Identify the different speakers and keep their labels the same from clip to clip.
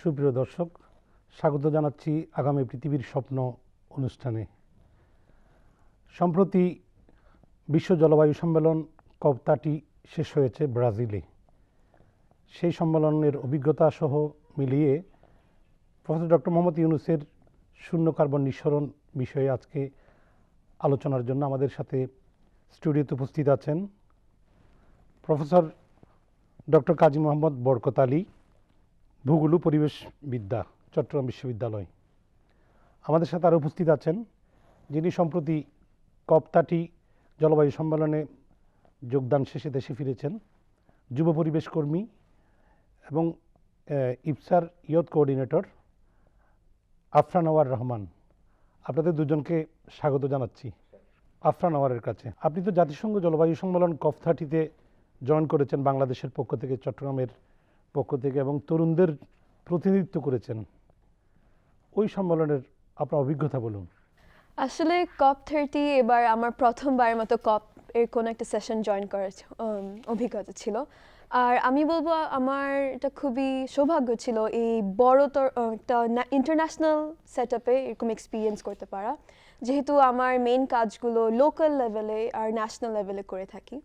Speaker 1: সুপ্রিয় দর্শক, স্বাগত জানাচ্ছি আগামী পৃথিবীর স্বপ্ন অনুষ্ঠানে। সম্প্রতি বিশ্ব জলবায়ু সম্মেলন কপ্তাটি শেষ হয়েছে ব্রাজিলে। সেই সম্মেলনের অভিজ্ঞতা সহ মিলিয়ে প্রফেসর ডক্টর মোহাম্মদ ইউনুসের শূন্য কার্বন নিঃসরণ বিষয়ে আজকে আলোচনার জন্য আমাদের সাথে স্টুডিওতে উপস্থিত আছেন প্রফেসর ডক্টর কাজী মোহাম্মদ বরকত আলী। ভূগোল ও পরিবেশবিদ্যা চট্টগ্রাম বিশ্ববিদ্যালয়। আমাদের সাথে আরও উপস্থিত আছেন যিনি সম্প্রতি কপ্তাটি জলবায়ু সম্মেলনে যোগদান শেষে দেশে ফিরেছেন, যুব পরিবেশ কর্মী এবং ইফসার ইয়ত কোঅর্ডিনেটর আফরান আওয়ার রহমান। আপনাদের দুজনকে স্বাগত জানাচ্ছি আফরান আওয়ারের কাছে। আপনি তো জাতিসংঘ জলবায়ু সম্মেলন কপ থার্টিতে জয়েন করেছেন বাংলাদেশের পক্ষ থেকে চট্টগ্রামের পক্ষ থেকে এবং তরুণদের প্রতিনিধিত্ব করেছেন। ওই সম্মেলনের আপনার অভিজ্ঞতা বলুন।
Speaker 2: আসলে কপ থার্টি এবার আমার প্রথমবারের মতো কপ এর কোনো একটা সেশন জয়েন করার অভিজ্ঞতা ছিল। আর আমি বলব, আমার এটা খুবই সৌভাগ্য ছিল এই বড় একটা ইন্টারন্যাশনাল সেট আপে এরকম এক্সপিরিয়েন্স করতে পারা। যেহেতু আমার মেইন কাজগুলো লোকাল লেভেলে আর ন্যাশনাল লেভেলে করে থাকি।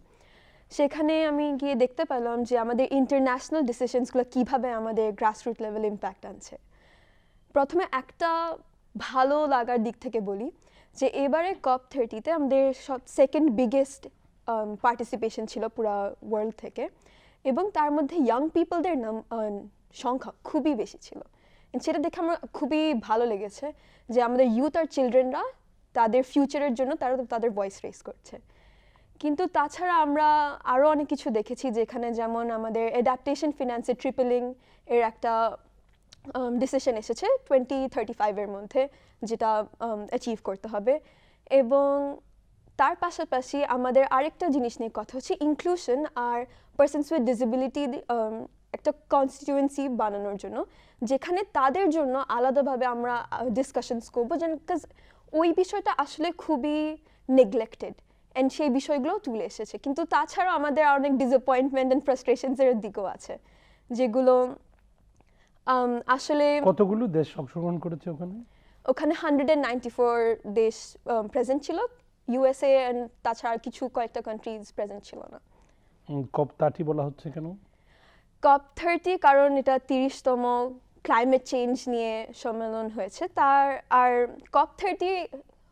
Speaker 2: সেখানে আমি গিয়ে দেখতে পেলাম যে আমাদের ইন্টারন্যাশনাল ডিসিশনসগুলো কীভাবে আমাদের গ্রাসরুট লেভেল ইম্প্যাক্ট আনছে। প্রথমে একটা ভালো লাগার দিক থেকে বলি যে এবারে কপ থার্টিতে আমাদের সব সেকেন্ড বিগেস্ট পার্টিসিপেশন ছিল পুরো ওয়ার্ল্ড থেকে এবং তার মধ্যে ইয়াং পিপলদের নাম সংখ্যা খুবই বেশি ছিল। সেটা দেখে আমার খুবই ভালো লেগেছে যে আমাদের ইউথ আর চিলড্রেনরা তাদের ফিউচারের জন্য তারা তাদের ভয়েস রেস করছে। কিন্তু তাছাড়া আমরা আরও অনেক কিছু দেখেছি যেখানে যেমন আমাদের অ্যাডাপ্টেশন ফিনান্সের ট্রিপলিং এর একটা ডিসিশন এসেছে টোয়েন্টি থার্টি ফাইভের মধ্যে, যেটা অ্যাচিভ করতে হবে। এবং তার পাশাপাশি আমাদের আরেকটা জিনিস নিয়ে কথা হচ্ছে ইনক্লুশন আর পার্সনস উইথ ডিসেবিলিটি একটা কনস্টিটিউয়েন্সি বানানোর জন্য, যেখানে তাদের জন্য আলাদাভাবে আমরা ডিসকাশনস করব যেন বিকজ ওই বিষয়টা আসলে খুবই নেগলেক্টেড অ্যান্ড সেই বিষয়গুলো তুলে এসেছে। কিন্তু তাছাড়াও আমাদের অনেক ডিসঅ্যাপয়েন্টমেন্ট অ্যান্ড ফ্রাস্ট্রেশনসের দিকও আছে। যেগুলো আসলে
Speaker 1: কতগুলো দেশ অংশগ্রহণ করেছে ওখানে?
Speaker 2: ওখানে হান্ড্রেড অ্যান্ড নাইনটি ফোর দেশ প্রেজেন্ট ছিল। ইউএসএ অ্যান্ড তাছাড়া কিছু কয়েকটা কান্ট্রিজ প্রেজেন্ট ছিল না।
Speaker 1: কপ থার্টি বলা হচ্ছে কেন?
Speaker 2: কপ থার্টি কারণ এটা তিরিশতম ক্লাইমেট চেঞ্জ নিয়ে সম্মেলন হয়েছে। তার আর কপ থার্টি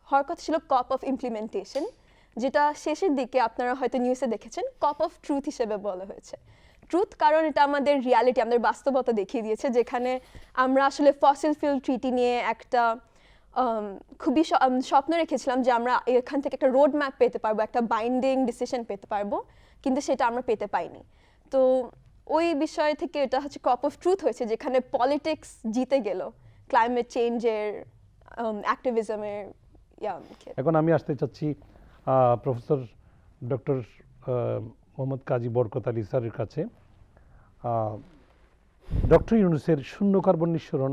Speaker 2: হওয়ার কথা ছিল কপ অফ ইমপ্লিমেন্টেশন যেটা শেষের দিকে আপনারা হয়তো নিউজে দেখেছেন কপ অফ ট্রুথ হিসেবে বলা হয়েছে। ট্রুথ কারণ এটা আমাদের রিয়ালিটি আমাদের বাস্তবতা দেখিয়ে দিয়েছে, যেখানে আমরা আসলে ফসিল ফিল ট্রিটি নিয়ে একটা খুবই স্বপ্ন রেখেছিলাম যে আমরা এখান থেকে একটা রোড ম্যাপ পেতে পারব, একটা বাইন্ডিং ডিসিশন পেতে পারব, কিন্তু সেটা আমরা পেতে পাইনি। তো ওই বিষয় থেকে এটা হচ্ছে কপ অফ ট্রুথ হয়েছে, যেখানে পলিটিক্স জিতে গেল ক্লাইমেট চেঞ্জের অ্যাক্টিভিজমের
Speaker 1: এখন আমি আসতে চাচ্ছি প্রফেসর ডক্টর মোহাম্মদ কাজী বরকত আলী স্যারের কাছে। ডক্টর ইউনুসের শূন্য কার্বন নিঃসরণ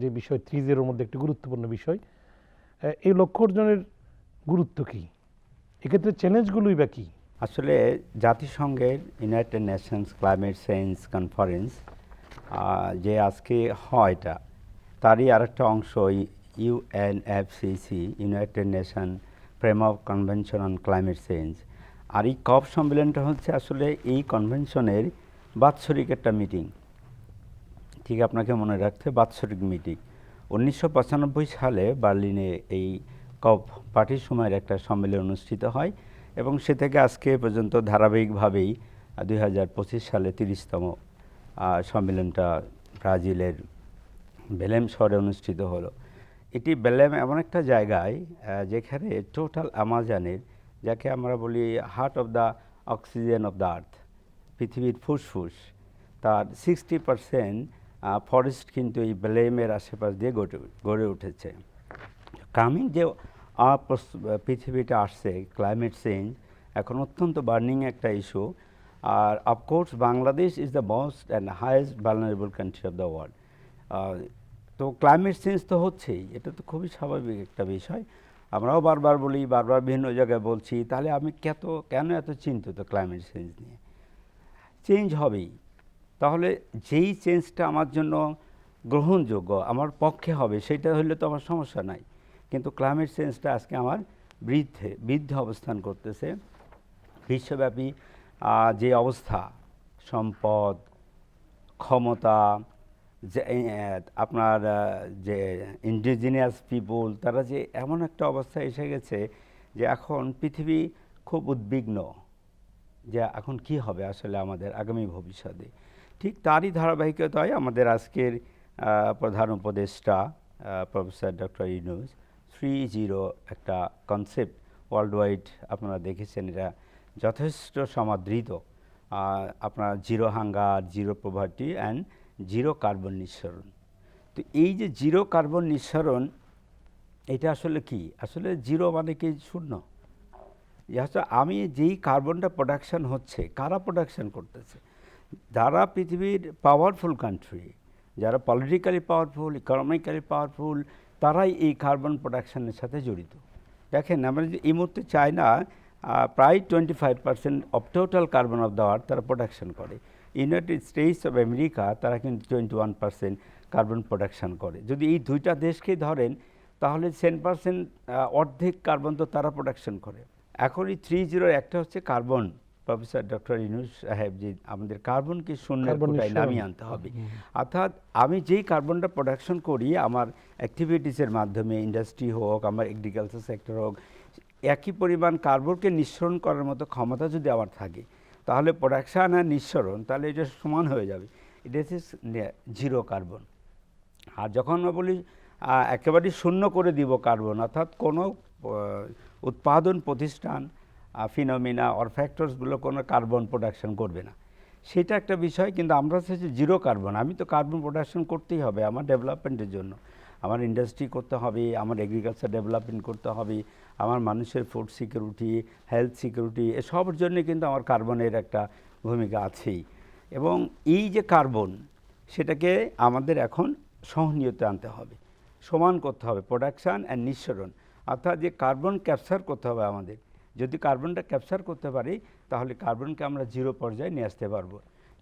Speaker 1: যে বিষয় থ্রি মধ্যে একটি গুরুত্বপূর্ণ বিষয় এই লক্ষ্য অর্জনের গুরুত্ব কী? এক্ষেত্রে চ্যালেঞ্জগুলোই বা কী?
Speaker 3: আসলে জাতিসংঘের United Nations climate change conference যে আজকে হয় এটা, তারই আরেকটা অংশ UNFCCC United Nation framework convention on climate change আর এই কপ সম্মেলনটা হচ্ছে আসলে এই কনভেনশনের বাৎসরিক একটা মিটিং ঠিক আপনাকে মনে রাখতে বাৎসরিক মিটিং উনিশশো পঁচানব্বই সালে বার্লিনে এই কপ পার্টির সময়ের একটা সম্মেলন অনুষ্ঠিত হয় এবং সে থেকে আজকে পর্যন্ত ধারাবাহিকভাবেই দুই হাজার পঁচিশ সালে তিরিশতম সম্মেলনটা ব্রাজিলের বেলেম শহরে অনুষ্ঠিত হলো। এটি বেলেম এমন একটা জায়গায় যেখানে টোটাল আমাজানের যাকে আমরা বলি heart of the oxygen of the earth পৃথিবীর ফুসফুস, তার সিক্সটি পারসেন্ট ফরেস্ট কিন্তু এই বেলেমের আশেপাশ দিয়ে গড়ে গড়ে উঠেছে। কামিং যে পৃথিবীটা আসছে ক্লাইমেট চেঞ্জ এখন অত্যন্ত বার্নিং একটা issue R of course Bangladesh is the most and highest vulnerable country of the world তো ক্লাইমেট চেঞ্জ তো হচ্ছেই, এটা তো খুবই স্বাভাবিক একটা বিষয়। আমরাও বারবার বলি, বারবার বিভিন্ন জায়গায় বলছি, তাহলে আমি কত, কেন এত চিন্তিত ক্লাইমেট চেঞ্জ নিয়ে? চেঞ্জ হবেই। তাহলে যেই চেঞ্জটা আমার জন্য গ্রহণযোগ্য, আমার পক্ষে হবে, সেটা হলে তো আমার সমস্যা নাই। কিন্তু ক্লাইমেট চেঞ্জটা আজকে আমার বৃদ্ধে বৃদ্ধে অবস্থান করতেছে। বিশ্বব্যাপী যে অবস্থা, সম্পদ, ক্ষমতা যে আপনার যে ইন্ডিজিনিয়াস পিপুল তারা যে এমন একটা অবস্থায় এসে গেছে যে এখন পৃথিবী খুব উদ্বিগ্ন যে এখন কি হবে আসলে আমাদের আগামী ভবিষ্যতে। ঠিক তারই ধারাবাহিকতায় আমাদের আজকের প্রধান উপদেষ্টা professor doctor Yunus three zero একটা কনসেপ্ট ওয়ার্ল্ড ওয়াইড আপনারা দেখেছেন এটা যথেষ্ট সমাদৃত। আপনার zero hunger zero poverty and zero carbon নিঃসরণ। তো এই যে জিরো কার্বন নিঃসরণ, এটা আসলে কি? আসলে জিরো মানে কি শূন্য? হচ্ছে আমি যেই কার্বনটা প্রোডাকশন হচ্ছে, কারা প্রোডাকশন করতেছে? যারা পৃথিবীর পাওয়ারফুল কান্ট্রি যারা পলিটিক্যালি পাওয়ারফুল ইকোনমিক্যালি পাওয়ারফুল তারাই এই কার্বন প্রোডাকশনের সাথে জড়িত। দেখেন, আমরা যে এই মুহূর্তে চায়না প্রায় twenty five percent of total carbon of the earth তারা প্রোডাকশন করে। ইউনাইটেড স্টেটস অফ আমেরিকা তারা কিন্তু twenty one percent carbon production করে। যদি এই দুইটা দেশকে ধরেন তাহলে টেন পার্সেন্ট অর্ধেক কার্বন তো তারা প্রোডাকশন করে। এখন এই থ্রি জিরোর একটা হচ্ছে কার্বন প্রফেসর ডক্টর ইনুস সাহেব যে আমাদের কার্বনকে শূন্য কোটায় নামিয়ে আনতে হবে। অর্থাৎ আমি যেই কার্বনটা প্রোডাকশন করি আমার অ্যাক্টিভিটিসের মাধ্যমে ইন্ডাস্ট্রি হোক আমার এগ্রিকালচার সেক্টর হোক একই পরিমাণ কার্বনকে নিঃসরণ করার মতো ক্ষমতা যদি আমার থাকে তাহলে প্রোডাকশান আর নিঃসরণ, তাহলে এটা সমান হয়ে যাবে। এটা হচ্ছে জিরো কার্বন আর যখন বলি একেবারেই শূন্য করে দিব কার্বন অর্থাৎ কোনো উৎপাদন প্রতিষ্ঠান ফিনোমিনা অর ফ্যাক্টরসগুলো কোনো কার্বন প্রোডাকশন করবে না। সেটা একটা বিষয়, কিন্তু আমরা হচ্ছে জিরো কার্বন আমি তো কার্বন প্রোডাকশন করতেই হবে আমার ডেভেলপমেন্টের জন্য। আমার ইন্ডাস্ট্রি করতে হবে, আমার এগ্রিকালচার ডেভেলপমেন্ট করতে হবে আমার মানুষের ফুড সিকিউরিটি হেলথ সিকিউরিটি এসবের জন্য কিন্তু আমার কার্বনের একটা ভূমিকা আছেই। এবং এই যে কার্বন সেটাকে আমাদের এখন সহনীয়তে আনতে হবে। সমান করতে হবে প্রোডাকশান অ্যান্ড নিঃসরণ। অর্থাৎ যে কার্বন ক্যাপচার করতে হবে আমাদের। যদি কার্বনটা ক্যাপচার করতে পারি, তাহলে কার্বনকে আমরা জিরো পর্যায়ে নিয়ে আসতে পারব।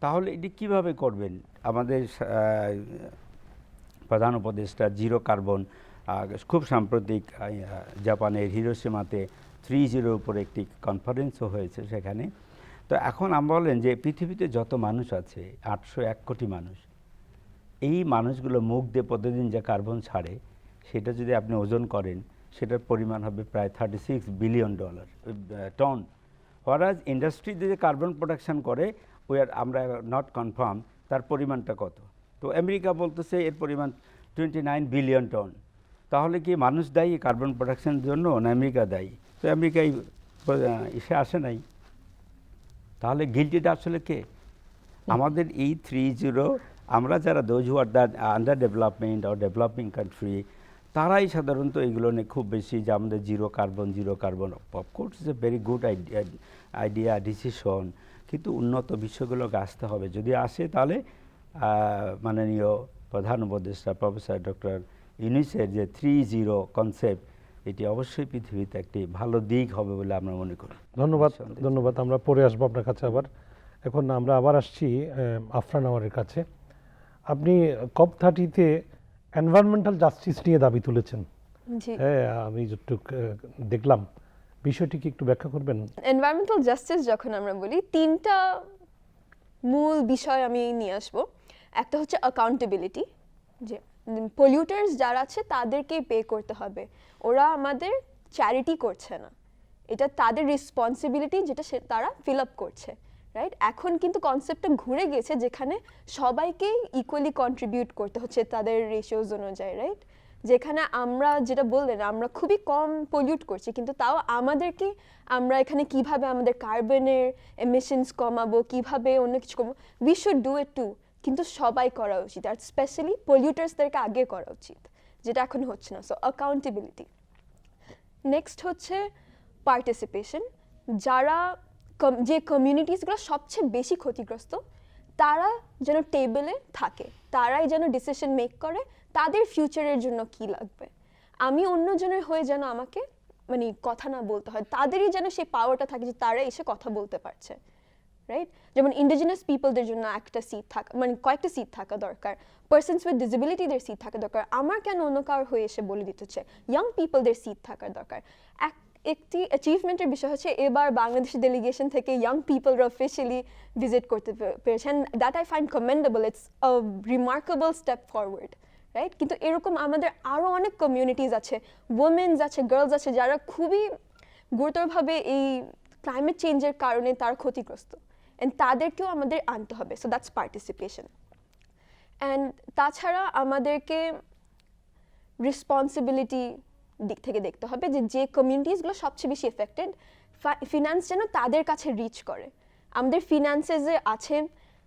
Speaker 3: তাহলে এটি কীভাবে করবেন? আমাদের প্রধান উপদেষ্টা জিরো কার্বন খুব সাম্প্রতিক জাপানের হিরোসীমাতে থ্রি জিরোর উপরে একটি কনফারেন্সও হয়েছে সেখানে। তো এখন আমরা বলেন যে পৃথিবীতে যত মানুষ আছে, আটশো এক কোটি মানুষ, এই মানুষগুলো মুখ দিয়ে প্রতিদিন যে কার্বন ছাড়ে, সেটা যদি আপনি ওজন করেন, সেটার পরিমাণ হবে প্রায় thirty six billion dollar ton Huraira ইন্ডাস্ট্রিতে যে কার্বন প্রোডাকশন করে উই আর আমরা নট কনফার্ম তার পরিমাণটা কত? তো আমেরিকা বলতেছে এর পরিমাণ টোয়েন্টি নাইন বিলিয়ন টন তাহলে কি মানুষ দায়ী? কার্বন প্রোডাকশনের জন্য না আমেরিকা দায়ী? তো আমেরিকায় এসে আসে নাই। তাহলে গিল্টিটা আসলে কে? আমাদের এই থ্রি জিরো আমরা যারা those who are the under development R developing country তারাই সাধারণত এগুলো নিয়ে খুব বেশি যে আমাদের zero carbon zero carbon of course is a very good idea idea decision কিন্তু উন্নত বিষয়গুলোকে আসতে হবে। যদি আসে তাহলে মাননীয় প্রধান উপদেষ্টা প্রফেসর ডক্টর ইউনিসের যে থ্রি জিরো কনসেপ্ট এটি অবশ্যই পৃথিবীতে একটি ভালো দিক হবে বলে আমরা মনে করি।
Speaker 1: ধন্যবাদ ধন্যবাদ। আমরা পরে আসব আপনার কাছে আবার। এখন আমরা আবার আসছি আফরান আওয়ারের কাছে। আপনি কপ থার্টিতে এনভায়রনমেন্টাল জাস্টিস নিয়ে দাবি তুলেছেন। হ্যাঁ আমি যতটুক দেখলাম। বিষয়টি কি একটু ব্যাখ্যা করবেন?
Speaker 2: এনভায়রনমেন্টাল জাস্টিস যখন আমরা বলি তিনটা মূল বিষয় আমি নিয়ে আসব। একটা হচ্ছে অ্যাকাউন্টেবিলিটি যে পলিউটার্স যারা আছে, তাদেরকেই পে করতে হবে। ওরা আমাদের চ্যারিটি করছে না। এটা তাদের রেসপন্সিবিলিটি যেটা সে তারা ফিল আপ করছে রাইট এখন কিন্তু কনসেপ্টটা ঘুরে গেছে যেখানে সবাইকেই ইকুয়ালি কন্ট্রিবিউট করতে হচ্ছে তাদের রেশিওজ অনুযায়ী রাইট যেখানে আমরা যেটা বললেন, আমরা খুবই কম পলিউট করছি, কিন্তু তাও আমাদেরকে আমরা এখানে কীভাবে আমাদের কার্বনের এমিশনস কমাবো, কীভাবে অন্য কিছু কমাবো we should do it too কিন্তু সবাই করা উচিত, আর স্পেশালি পলিউটার্সদেরকে আগে করা উচিত, যেটা এখন হচ্ছে না সো অ্যাকাউন্টেবিলিটি নেক্সট হচ্ছে পার্টিসিপেশন যারা যে কমিউনিটিসগুলো সবচেয়ে বেশি ক্ষতিগ্রস্ত, তারা যেন টেবিলে থাকে, তারাই যেন ডিসিশন মেক করে, তাদের ফিউচারের জন্য কি লাগবে। আমি অন্যজনের হয়ে যেন আমাকে মানে কথা না বলতে হয়, তাদেরই যেন সেই পাওয়ারটা থাকে যে তারা এসে কথা বলতে পারছে। রাইট যেমন ইন্ডিজিনাস পিপলদের জন্য একটা সিট থাকা মানে কয়েকটা সিট থাকা দরকার। পার্সনস উইথ ডিসেবিলিটিদের সিট থাকা দরকার। আমার কেন অন্য কারোর হয়ে এসে বলে দিতে হচ্ছে ইয়াং পিপলদের সিট থাকা দরকার। এক, একটি অ্যাচিভমেন্টের বিষয় হচ্ছে এবার বাংলাদেশ ডেলিগেশন থেকে ইয়াং পিপলরা অফিসিয়ালি ভিজিট করতে পেরেছেন that I find commendable it's a remarkable step forward right কিন্তু এরকম আমাদের আরও অনেক কমিউনিটিজ আছে। ওমেন্স আছে গার্লস আছে, যারা খুবই গুরুতরভাবে এই ক্লাইমেট চেঞ্জের কারণে তার ক্ষতিগ্রস্ত। অ্যান্ড তাদেরকেও আমাদের আনতে হবে সো দ্যাটস পার্টিসিপেশন অ্যান্ড তাছাড়া আমাদেরকে রেসপন্সিবিলিটি দিক থেকে দেখতে হবে যে যে কমিউনিটিসগুলো সবচেয়ে বেশি এফেক্টেড ফিনান্স যেন তাদের কাছে রিচ করে। আমাদের ফিনান্সেসে আছে,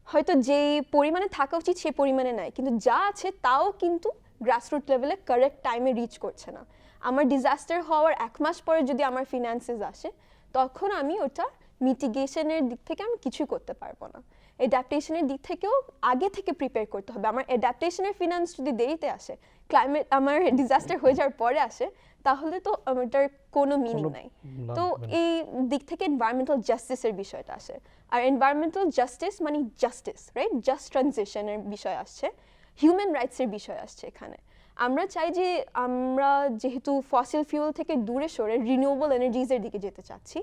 Speaker 2: হয়তো যেই পরিমাণে থাকা উচিত সেই পরিমাণে নাই, কিন্তু যা আছে তাও কিন্তু গ্রাসরুট লেভেলে কারেক্ট টাইমে রিচ করছে না। আমার ডিজাস্টার হওয়ার এক মাস পরে যদি আমার ফিনান্সেস আসে, তখন আমি ওটা মিটিগেশনের দিক থেকে আমি কিছুই করতে পারব না। অ্যাডাপ্টেশনের দিক থেকেও আগে থেকে প্রিপেয়ার করতে হবে। আমার অ্যাডাপ্টেশনের ফিনান্স যদি দেরিতে আসে ক্লাইমেট আমার ডিজাস্টার হয়ে যাওয়ার পরে আসে তাহলে তো ওটার কোনো মিনিং নাই। তো
Speaker 1: হবে না।
Speaker 2: এই দিক থেকে এনভায়রনমেন্টাল জাস্টিসের বিষয়টা আসে। আর এনভায়রনমেন্টাল জাস্টিস মানে জাস্টিস রাইট জাস্ট ট্রানজিশনের বিষয় আসছে। হিউম্যান রাইটসের বিষয় আসছে এখানে। আমরা চাই যে আমরা যেহেতু ফসিল ফিউল থেকে দূরে সরে রিনিউয়েবল এনার্জিজের দিকে যেতে চাচ্ছি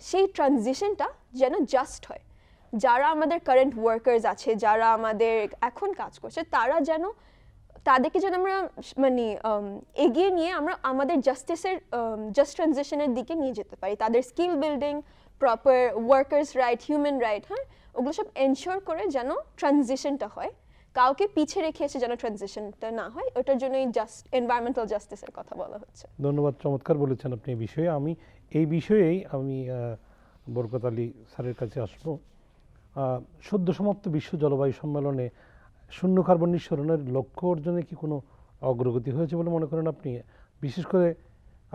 Speaker 2: সেই ট্রানজিশনটা যেন জাস্ট হয়। যারা আমাদের কারেন্ট ওয়ার্কার্স আছে, যারা আমাদের এখন কাজ করছে, তারা যেন, তাদেরকে যেন আমরা মানে এগিয়ে নিয়ে আমরা আমাদের জাস্টিসের জাস্ট ট্রানজিশনের দিকে নিয়ে যেতে পারি। তাদের skill building proper workers right human right হ্যাঁ? ওগুলো সব এনশিওর করে যেন ট্রানজিশনটা হয়। কাউকে পিছিয়ে রেখে এসে যেন ট্রানজিশনটা না হয়, ওটার জন্য এই জাস্ট এনভায়রনমেন্টাল জাস্টিসের কথা বলা হচ্ছে।
Speaker 1: ধন্যবাদ, চমৎকার বলেছেন আপনি এই বিষয়ে। আমি এই বিষয়েই আমি বরকত আলী স্যারের কাছে আসব। সদ্য সমাপ্ত বিশ্ব জলবায়ু সম্মেলনে শূন্য কার্বন নিঃসরণের লক্ষ্য অর্জনে কি কোনো অগ্রগতি হয়েছে বলে মনে করেন আপনি? বিশেষ করে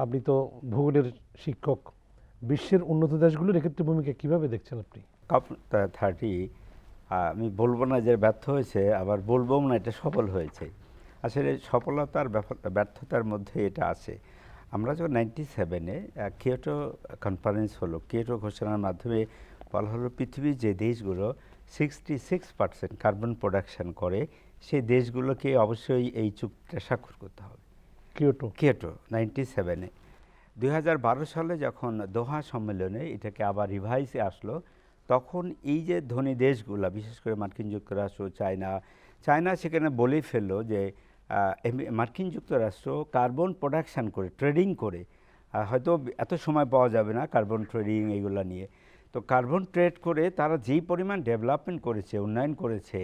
Speaker 1: আপনি তো ভূগোলের শিক্ষক, বিশ্বের উন্নত দেশগুলোর এক্ষেত্রে ভূমিকা কীভাবে দেখছেন আপনি?
Speaker 3: কাপ থার্টি, আমি বলব না যে ব্যর্থ হয়েছে, আবার বলব না এটা সফল হয়েছে। আসলে সফলতার ব্যর্থতার মধ্যে এটা আছে। আমরা যখন নাইনটি সেভেনে কিয়োটো কনফারেন্স হলো কিয়োটো ঘোষণার মাধ্যমে বলা হলো পৃথিবীর যে দেশগুলো sixty six percent carbon production করে সেই দেশগুলোকে অবশ্যই এই চুক্তিটা স্বাক্ষর করতে হবে।
Speaker 1: কিয়োটো
Speaker 3: কিয়োটো নাইনটি সেভেনে দু হাজার বারো সালে যখন দোহা সম্মেলনে এটাকে আবার রিভাইসে আসলো তখন এই যে ধনী দেশগুলো বিশেষ করে মার্কিন যুক্তরাষ্ট্র চায়না চায়না সেখানে বলেই ফেলল যে মার্কিন যুক্তরাষ্ট্র কার্বন প্রোডাকশান করে, ট্রেডিং করে হয়তো এত সময় পাওয়া যাবে না কার্বন ট্রেডিং এইগুলো নিয়ে। তো কার্বন ট্রেড করে তারা যেই পরিমাণ ডেভেলপমেন্ট করেছে, উন্নয়ন করেছে,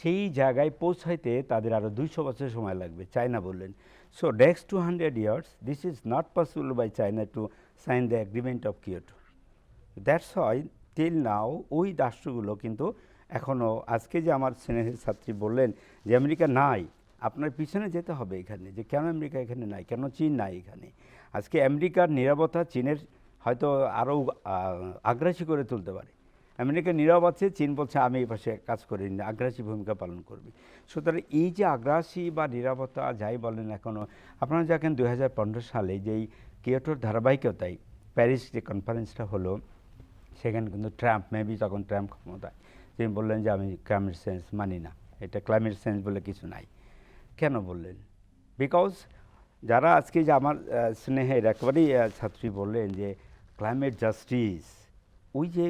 Speaker 3: সেই জায়গায় পৌঁছাইতে তাদের আরও দুইশো বছর সময় লাগবে, চায়না বললেন। So next two hundred years this is not possible by China to sign the agreement of Kyoto that's হয় টিল নাও ওই রাষ্ট্রগুলো কিন্তু এখনও আজকে যে আমার স্নেহের ছাত্রী বললেন যে আমেরিকা নাই আপনার পিছনে যেতে হবে এখানে যে কেন আমেরিকা এখানে নাই? কেন চীন নাই এখানে? আজকে আমেরিকার নিরাপত্তা চীনের হয়তো আরও আগ্রাসী করে তুলতে পারে। আমেরিকা নীরব আছে, চীন বলছে, আমি এই পাশে কাজ করি না আগ্রাসী ভূমিকা পালন করবে। সুতরাং এই যে আগ্রাসী বা নিরাপত্তা যাই বলেন এখনও আপনারা দেখেন দুই সালে যেই কিয়োটোর ধারাবাহিকতায় প্যারিস যে কনফারেন্সটা হলো, সেখানে কিন্তু ট্রাম্প, মেবি তখন ট্রাম্প ক্ষমতায়। তিনি বললেন যে, আমি ক্লাইমেট চেঞ্জ মানি না। এটা ক্লাইমেট চেঞ্জ বলে কিছু নাই। কেন বললেন? বিকজ যারা আজকে যে আমার স্নেহের একেবারেই ছাত্রী বললেন যে ক্লাইমেট জাস্টিস ওই যে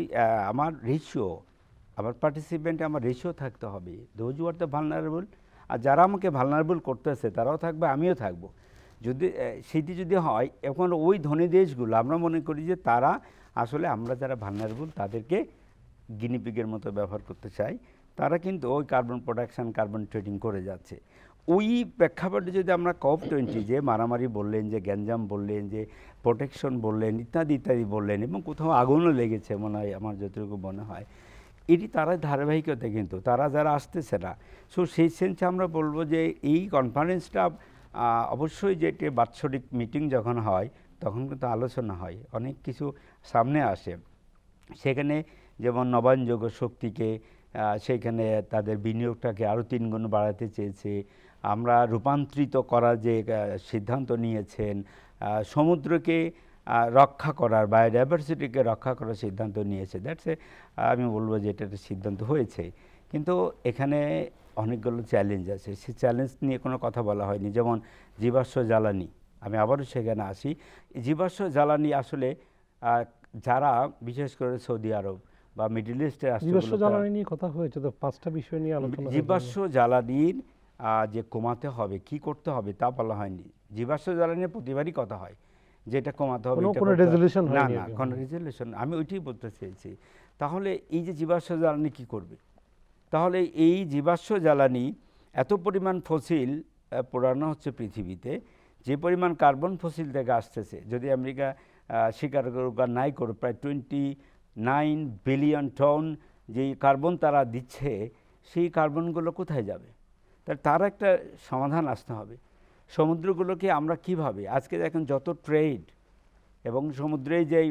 Speaker 3: আমার রেশিও আমার পার্টিসিপেন্টে আমার রেশিও থাকতে হবে। দোজ আর দ্য ভালনারেবল আর যারা আমাকে ভালনারেবল করতেছে, তারাও থাকবে, আমিও থাকব। যদি সেটি যদি হয়, এখন ওই ধনী দেশগুলো, আমরা মনে করি যে তারা আসলে আমরা যারা ভালনারেবল তাদেরকে গিনিপিগের মতো ব্যবহার করতে চাই, তারা কিন্তু ওই কার্বন প্রোডাকশন কার্বন ট্রেডিং করে যাচ্ছে। ওই প্রেক্ষাপটে যদি আমরা কপ টোয়েন্টি যে মারামারি বললেন, যে গ্যাঞ্জাম বললেন, যে প্রোটেকশন বললেন, ইত্যাদি ইত্যাদি বললেন এবং কোথাও আগুনও লেগেছে মনে হয় আমার যতটুকু মনে হয়, এটি তারা ধারাবাহিকতা কিন্তু। তারা যারা আসতেছে না। সো সেই সেন্সে আমরা বলব যে এই কনফারেন্সটা অবশ্যই যে একটি বাৎসরিক মিটিং যখন হয়, তখন কিন্তু আলোচনা হয়। অনেক কিছু সামনে আসে। সেখানে যেমন নবায়নযোগ্য শক্তিকে আহ, সেইখানে তাদের বিনিয়োগটাকে আরও তিন গুণ বাড়াতে চেয়েছে। আমরা রূপান্তরিত করার যে সিদ্ধান্ত নিয়েছেন সমুদ্রকে রক্ষা করার বায়োডাইভার্সিটিকে রক্ষা করার সিদ্ধান্ত নিয়েছে। দ্যাটস এ আমি বলব যে এটা একটা সিদ্ধান্ত হয়েছে। কিন্তু এখানে অনেকগুলো চ্যালেঞ্জ আছে। সেই চ্যালেঞ্জ নিয়ে কোনো কথা বলা হয়নি। যেমন জীবাশ্ম জ্বালানি। আমি আবারও সেখানে আসি। জীবাশ্ম জ্বালানি আসলে যারা বিশেষ করে সৌদি আরব বা মিডল ইস্টের
Speaker 1: জীবাশ্ম জ্বালানি নিয়ে কথা হয়েছে তো পাঁচটা বিষয় নিয়ে আলোচনা।
Speaker 3: জীবাশ্ম জ্বালানির যে কমাতে হবে কি করতে হবে তা বলা হয়নি। জীবাশ্ম জ্বালানির প্রতিবারই কথা হয় যেটা কমাতে হবে
Speaker 1: কোনো-
Speaker 3: করতে না না কোনো রেজলিউশন আমি ওইটাই বলতে চেয়েছি। তাহলে এই যে জীবাশ্ম জ্বালানি কি করবে? তাহলে এই জীবাশ্ম জ্বালানি এত পরিমাণ ফসিল পোড়ানো হচ্ছে পৃথিবীতে যে পরিমাণ কার্বন ফসিল থেকে আসতেছে যদি আমেরিকা স্বীকার করুক আর নাই করুক প্রায় টোয়েন্টি নাইন বিলিয়ন টন যেই কার্বন তারা দিচ্ছে, সেই কার্বনগুলো কোথায় যাবে? তার তার একটা সমাধান আসতে হবে। সমুদ্রগুলোকে আমরা কীভাবে, আজকে দেখেন যত ট্রেড এবং সমুদ্রে যেই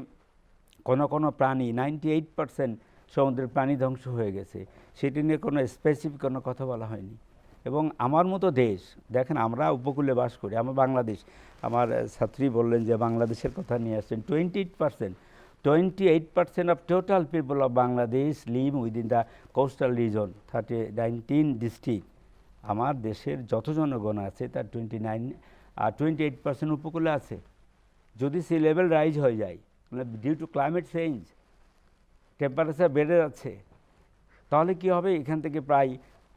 Speaker 3: কোনো কোনো প্রাণী নাইনটি এইট পার্সেন্ট সমুদ্রের প্রাণী ধ্বংস হয়ে গেছে, সেটি নিয়ে কোনো স্পেসিফিক কোনো কথা বলা হয়নি। এবং আমার মতো দেশ, দেখেন আমরা উপকূলে বাস করি, আমার বাংলাদেশ, আমার ছাত্রী বললেন যে বাংলাদেশের কথা নিয়ে আসছেন twenty eight percent twenty eight percent of total people of Bangladesh live within the coastal region thirty nineteen district আমার দেশের যত জনগণ আছে, তার টোয়েন্টি নাইন আর টোয়েন্টি এইট পার্সেন্ট উপকূলে আছে। যদি সি লেভেল রাইজ হয়ে যায় due to climate change temperature বেড়ে যাচ্ছে, তাহলে কি হবে? এখান থেকে প্রায়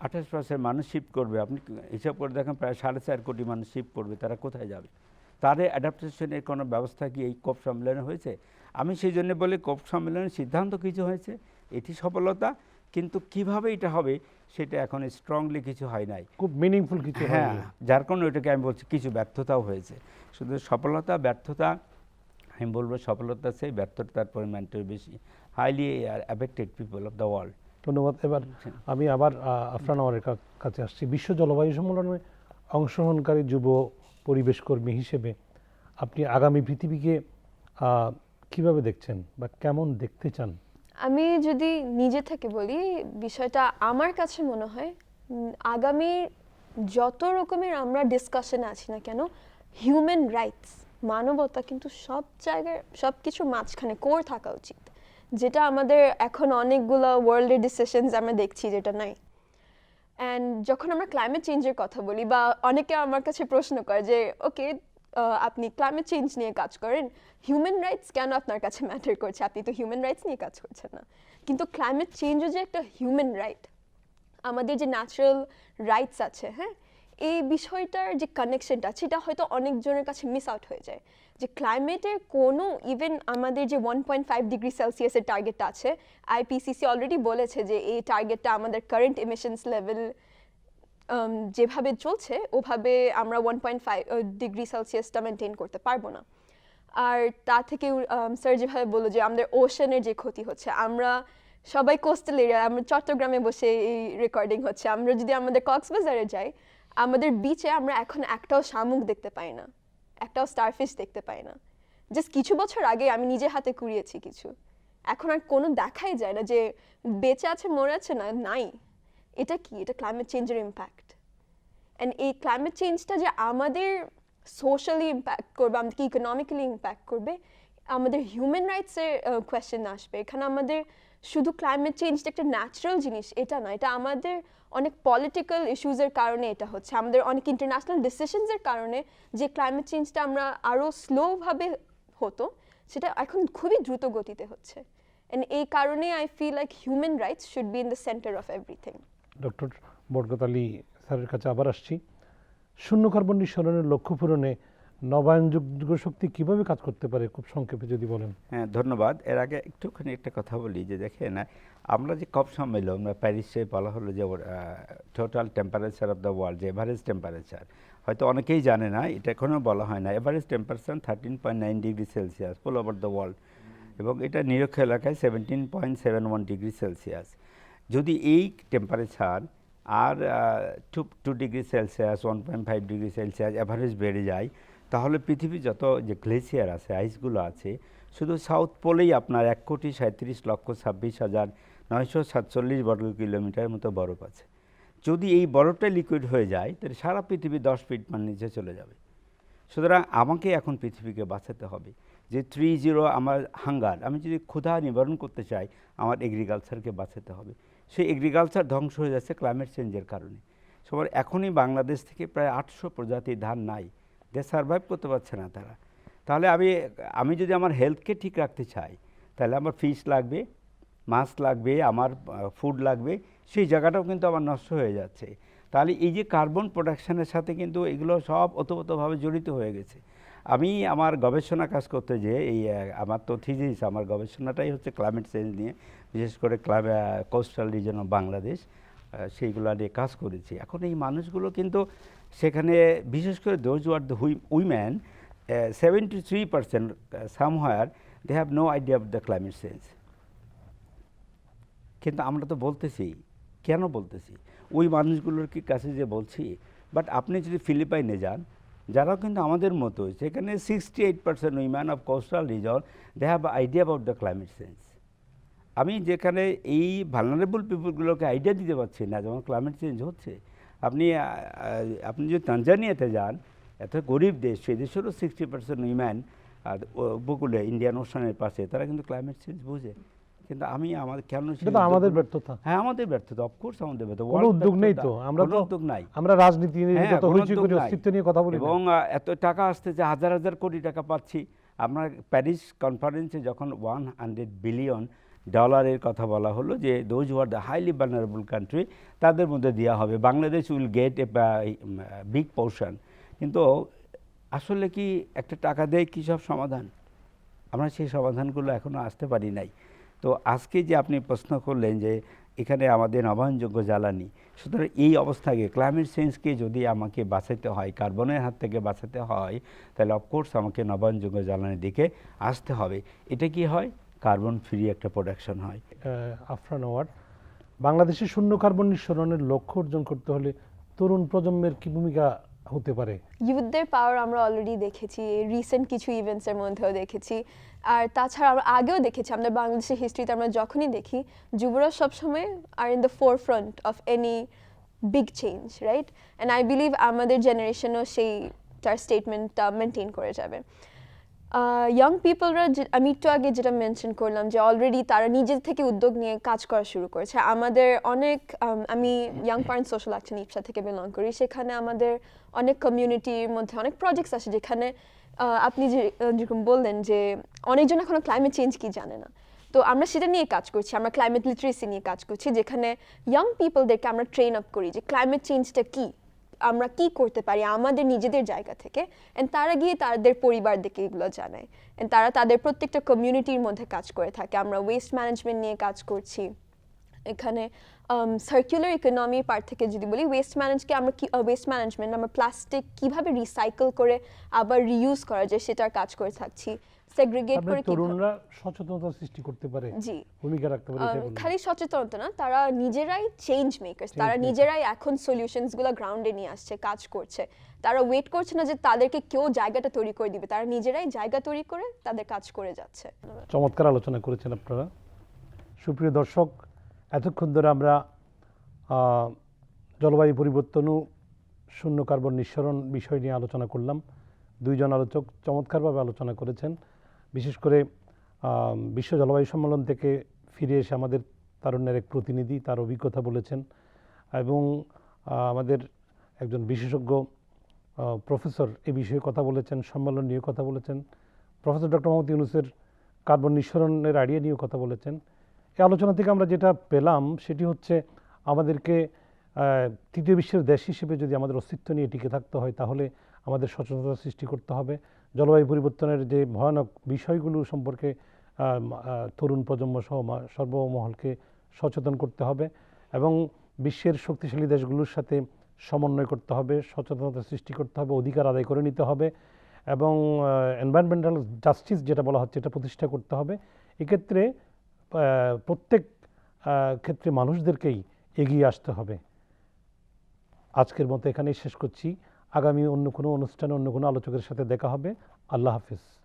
Speaker 3: আঠাশ পার্সেন্ট মানুষ শিফট করবে। আপনি হিসাব করে দেখেন, প্রায় সাড়ে চার কোটি মানুষ শিফট করবে, তারা কোথায় যাবে? তাদের অ্যাডাপ্টেশনের কোনো ব্যবস্থা কি এই কোপ সম্মেলনে হয়েছে? আমি সেই জন্য বলি কোপ সম্মেলনের সিদ্ধান্ত কিছু হয়েছে এটি সফলতা কিন্তু কীভাবে এটা হবে সেটা এখন স্ট্রংলি কিছু হয় নাই।
Speaker 1: খুব মিনিংফুল কিছু
Speaker 3: হ্যাঁ যার কারণে ওইটাকে আমি বলছি কিছু ব্যর্থতাও হয়েছে। শুধু সফলতা ব্যর্থতা আমি বলব সফলতা সেই ব্যর্থতার পরিমাণটাই বেশি। Highly affected people of the world
Speaker 1: ধন্যবাদ। এবার আমি আবার আফরান কা- কাছে আসছি। বিশ্ব জলবায়ু সম্মেলনে অংশগ্রহণকারী যুব পরিবেশ কর্মী হিসেবে আপনি আগামী পৃথিবীকে কীভাবে দেখছেন বা কেমন দেখতে চান?
Speaker 2: আমি যদি নিজে থেকে বলি, বিষয়টা আমার কাছে মনে হয় আগামী যত রকমের আমরা ডিসকাশনে আছি না কেন হিউম্যান রাইটস মানবতা কিন্তু সব জায়গায়, সব কিছুর মাঝখানে কোর থাকা উচিত। যেটা আমাদের এখন অনেকগুলো ওয়ার্ল্ডের ডিসিশনস আমরা দেখছি যেটা নাই। অ্যান্ড যখন আমরা ক্লাইমেট চেঞ্জের কথা বলি বা অনেকে আমার কাছে প্রশ্ন করে যে ওকে আপনি ক্লাইমেট চেঞ্জ নিয়ে কাজ করেন হিউম্যান রাইটস কেন আপনার কাছে ম্যাটার করছে? আপনি তো হিউম্যান রাইটস নিয়ে কাজ করছেন না। কিন্তু ক্লাইমেট চেঞ্জও যে একটা হিউম্যান রাইট আমাদের যে ন্যাচারাল রাইটস আছে হ্যাঁ? এই বিষয়টার যে কানেকশনটা সেটা হয়তো অনেকজনের কাছে মিস আউট হয়ে যায়। যে ক্লাইমেটের কোনো ইভেন আমাদের যে ওয়ান পয়েন্ট ফাইভ ডিগ্রি সেলসিয়াসের টার্গেটটা আছে আইপিসিসি অলরেডি বলেছে যে এই টার্গেটটা আমাদের কারেন্ট এমিশনস লেভেল যেভাবে চলছে, ওভাবে আমরা ওয়ান পয়েন্ট ফাইভ ডিগ্রি সেলসিয়াসটা মেনটেন করতে পারব না। আর তা থেকে স্যার যেভাবে বলল যে আমাদের ওশনের যে ক্ষতি হচ্ছে, আমরা সবাই কোস্টাল এরিয়া আমরা চট্টগ্রামে বসে এই রেকর্ডিং হচ্ছে। আমরা যদি আমাদের কক্সবাজারে যাই, আমাদের বিচে আমরা এখন একটাও শামুক দেখতে পাই না, একটাও স্টারফিশ দেখতে পাই না। জাস্ট কিছু বছর আগে আমি নিজে হাতে কুড়িয়েছি কিছু। এখন আর কোনো দেখাই যায় না যে বেঁচে আছে, মরে আছে না, নাই। এটা কি? এটা ক্লাইমেট চেঞ্জের ইম্প্যাক্ট অ্যান্ড এই ক্লাইমেট চেঞ্জটা যে আমাদের সোশ্যালি ইম্প্যাক্ট করবে আমাদেরকে ইকোনমিক্যালি ইম্প্যাক্ট করবে, আমাদের হিউম্যান রাইটসের কোয়েশ্চেন আসবে। এখানে আমাদের শুধু ক্লাইমেট চেঞ্জটা একটা ন্যাচারাল জিনিস, এটা না, এটা আমাদের অনেক পলিটিক্যাল ইস্যুজের কারণে এটা হচ্ছে। আমাদের অনেক ইন্টারন্যাশনাল ডিসিশনসের কারণে যে ক্লাইমেট চেঞ্জটা আমরা আরও স্লোভাবে হতো, সেটা এখন খুবই দ্রুত গতিতে হচ্ছে। অ্যান্ড এই কারণে I feel like human rights should be in the centre of everything
Speaker 1: doctor Barkat Ali স্যারের কাছে আবার আসছি। শূন্য কার্বন নিঃসরণের লক্ষ্য পূরণে নবায়নযোগ্য শক্তি কীভাবে কাজ করতে পারে, খুব সংক্ষেপে যদি বলেন।
Speaker 3: হ্যাঁ ধন্যবাদ। এর আগে একটুখানি একটা কথা বলি, যে দেখেন আমরা যে কপ সম্মেলন বা প্যারিসে বলা হলো যে total temperature of the world যে এভারেজ টেম্পারেচার হয়তো অনেকেই জানে না, এটা এখনও বলা হয় না average temperature thirteen point nine degree Celsius full over the world এবং এটা নিরক্ষ এলাকায় seventeen point seven one degree Celsius যদি এই টেম্পারেচার আর two two degree Celsius one point five degree Celsius average বেড়ে যায়, তাহলে পৃথিবীর যত যে গ্লেসিয়ার আছে আইসগুলো আছে, শুধু সাউথ পোলেই আপনার এক কোটি সাঁত্রিশ লক্ষ ছাব্বিশ হাজার নয়শো সাতচল্লিশ বর্গ কিলোমিটার মতো বরফ আছে। যদি এই বরফটা লিকুইড হয়ে যায়, তাহলে সারা পৃথিবী দশ ফিট মান নিচে চলে যাবে। সুতরাং আমাকে এখন পৃথিবীকে বাঁচাতে হবে। যে থ্রি জিরো আমার হাঙ্গার আমি যদি ক্ষুধা নিবারণ করতে চাই, আমার এগ্রিকালচারকে বাঁচাতে হবে। সেই এগ্রিকালচার ধ্বংস হয়ে যাচ্ছে ক্লাইমেট চেঞ্জের কারণে। সবার এখনই বাংলাদেশ থেকে প্রায় আটশো প্রজাতির ধান নাই। দে সার্ভাইভ করতে পারছে না তারা। তাহলে আমি আমি যদি আমার হেলথকে ঠিক রাখতে চাই, তাহলে আমার ফিশ লাগবে, মাছ লাগবে, আমার ফুড লাগবে, সেই জায়গাটাও কিন্তু আমার নষ্ট হয়ে যাচ্ছে। তাহলে এই যে কার্বন প্রোডাকশানের সাথে কিন্তু এগুলো সব ওতপ্রোতভাবে জড়িত হয়ে গেছে। আমি আমার গবেষণা কাজ করতে যে এই আমার তো থিজিস আমার গবেষণাটাই হচ্ছে ক্লাইমেট চেঞ্জ নিয়ে। বিশেষ করে club coastal region of Bangladesh সেইগুলো নিয়ে কাজ করেছি। এখন এই মানুষগুলো কিন্তু সেখানে বিশেষ করে those are the woman seventy three percent somewhere they have no idea of the climate change কিন্তু আমরা তো বলতেছি, কেন বলতেছি? ওই মানুষগুলোর কি কাছে যে বলছি? বাট আপনি যদি ফিলিপাইনে যান, যারাও কিন্তু আমাদের মতো সেখানে sixty eight percent woman of coastal region they have idea about the climate change আমি যেখানে এই ভালনারেবল পিপুলগুলোকে আইডিয়া দিতে পারছি না যেমন ক্লাইমেট চেঞ্জ হচ্ছে আপনি আপনি যদি তানজানিয়াতে যান এত গরিব দেশ সেই দেশেরও সিক্সটি পার্সেন্ট উইম্যান উপকূলে ইন্ডিয়ান ওশানের পাশে তারা কিন্তু ক্লাইমেট চেঞ্জ বুঝে। কিন্তু আমি আমাদের কেন
Speaker 1: আমাদের ব্যর্থতা।
Speaker 3: হ্যাঁ আমাদের ব্যর্থতা অফকোর্স আমাদের ব্যর্থতা।
Speaker 1: কোনো উদ্যোগ নেই তো। আমরা তো
Speaker 3: উদ্যোগ নাই।
Speaker 1: আমরা রাজনীতি নিয়ে
Speaker 3: হ্যাঁ,
Speaker 1: যত হইচই করি অস্তিত্ব নিয়ে কথা বলি
Speaker 3: এবং এত টাকা আসতেছে হাজার হাজার কোটি টাকা পাচ্ছি। আমরা প্যারিস কনফারেন্সে যখন ওয়ান হান্ড্রেড বিলিয়ন ডলারের কথা বলা হলো যে those are the highly vulnerable country তাদের মধ্যে দেওয়া হবে। Bangladesh will get a big portion কিন্তু আসলে কি একটা টাকা দেয় কী সব সমাধান? আমরা সেই সমাধানগুলো এখনও আসতে পারি নাই। তো আজকে যে আপনি প্রশ্ন করলেন যে এখানে আমাদের নবায়নযোগ্য জ্বালানি, সুতরাং এই অবস্থাকে ক্লাইমেট চেঞ্জকে যদি আমাকে বাঁচাতে হয়, কার্বনের হাত থেকে বাঁচাতে হয়, তাহলে অফকোর্স আমাকে নবায়নযোগ্য জ্বালানির দিকে আসতে হবে। এটা কি হয়? কার্বন ফ্রি একটা প্রোডাকশন হয়।
Speaker 1: আফরান আওয়ার্ড বাংলাদেশে শূন্য কার্বন নিঃসরণের লক্ষ্য অর্জন করতে হলে তরুণ প্রজন্মের কি ভূমিকা হতে পারে?
Speaker 2: ইউথদের পাওয়ার আমরা অলরেডি দেখেছি রিসেন্ট কিছু ইভেন্টসের মধ্যেও দেখেছি। আর তাছাড়া আমরা আগেও দেখেছি আমাদের বাংলাদেশের হিস্ট্রিতে আমরা যখনই দেখি যুবরা সবসময় are in the forefront of any big change right and I believe আমাদের জেনারেশনও সেই তার স্টেটমেন্টটা মেনটেন করে যাবে। ইয়াং পিপলরা আমি একটু আগে যেটা মেনশন করলাম যে অলরেডি তারা নিজের থেকে উদ্যোগ নিয়ে কাজ করা শুরু করেছে। আমাদের অনেক আমি young parent social action YPSA থেকে বিলং করি। সেখানে আমাদের অনেক কমিউনিটির মধ্যে অনেক প্রজেক্টস আছে যেখানে আপনি যে যেরকম বললেন যে অনেকজন এখনও ক্লাইমেট চেঞ্জ কি জানে না। তো আমরা সেটা নিয়ে কাজ করছি। আমরা ক্লাইমেট লিটারেসি নিয়ে কাজ করছি যেখানে ইয়াং পিপলদেরকে আমরা ট্রেন আপ করি যে ক্লাইমেট চেঞ্জটা কী। আমরা কি করতে পারি? আমাদের নিজেদের জায়গা থেকে। এন্ড তারা গিয়ে তাদের পরিবারদেরকে এগুলো জানায়। এন্ড তারা তাদের প্রত্যেকটা কমিউনিটির মধ্যে কাজ করে থাকে। আমরা ওয়েস্ট ম্যানেজমেন্ট নিয়ে কাজ করছি। এখানে সার্কুলার ইকোনমি পার্ট থেকে যদি বলি ওয়েস্ট ম্যানেজকে আমরা কি ওয়েস্ট ম্যানেজমেন্ট আমরা প্লাস্টিক কীভাবে রিসাইকেল করে আবার রিইউজ করা যায়, সেটার কাজ করে থাকছি। সেগ্রিগেট করে
Speaker 1: তরুণরা সচেতনতা সৃষ্টি করতে পারে
Speaker 2: জি।
Speaker 1: ভূমিকা রাখতে পারে।
Speaker 2: খালি সচেতনতা না তারা নিজেরাই চেঞ্জ মেকার্স তারা নিজেরাই এখন সলিউশনসগুলো গ্রাউন্ডে নিয়ে আসছে কাজ করছে। তারা ওয়েট করছে না যে তাদেরকে কেউ জায়গাটা তৈরি করে দিবে তারা নিজেরাই জায়গা তৈরি করে তাদের কাজ করে যাচ্ছে।
Speaker 1: চমৎকার আলোচনা করেছেন আপনারা। সুপ্রিয় দর্শক এতক্ষণ ধরে আমরা জলবায়ু পরিবর্তন ও শূন্য কার্বন নিঃসরণ বিষয় নিয়ে আলোচনা করলাম। দুইজন আলোচক চমৎকারভাবে আলোচনা করেছেন। বিশেষ করে বিশ্ব জলবায়ু সম্মেলন থেকে ফিরে এসে আমাদের তারুণ্যের এক প্রতিনিধি তার অভিজ্ঞতা বলেছেন এবং আমাদের একজন বিশেষজ্ঞ প্রফেসর এ বিষয়ে কথা বলেছেন, সম্মেলন নিয়ে কথা বলেছেন, প্রফেসর ডক্টর মোহাম্মদ ইউনুসের কার্বন নিঃসরণের আইডিয়া নিয়েও কথা বলেছেন। এই আলোচনা থেকে আমরা যেটা পেলাম সেটি হচ্ছে আমাদেরকে তৃতীয় বিশ্বের দেশ হিসেবে যদি আমাদের অস্তিত্ব নিয়ে টিকে থাকতে হয় তাহলে আমাদের সচেতনতা সৃষ্টি করতে হবে। জলবায়ু পরিবর্তনের যে ভয়ানক বিষয়গুলো সম্পর্কে তরুণ প্রজন্ম সহ সর্বমহলকে সচেতন করতে হবে এবং বিশ্বের শক্তিশালী দেশগুলোর সাথে সমন্বয় করতে হবে, সচেতনতা সৃষ্টি করতে হবে, অধিকার আদায় করে নিতে হবে এবং এনভায়রনমেন্টাল জাস্টিস যেটা বলা হচ্ছে এটা প্রতিষ্ঠা করতে হবে। এক্ষেত্রে প্রত্যেক ক্ষেত্রে মানুষদেরকেই এগিয়ে আসতে হবে। আজকের মতো এখানেই শেষ করছি। আগামী অন্য কোনো অনুষ্ঠানে অন্য কোনো আলোচকের সাথে দেখা হবে। আল্লাহ হাফিজ।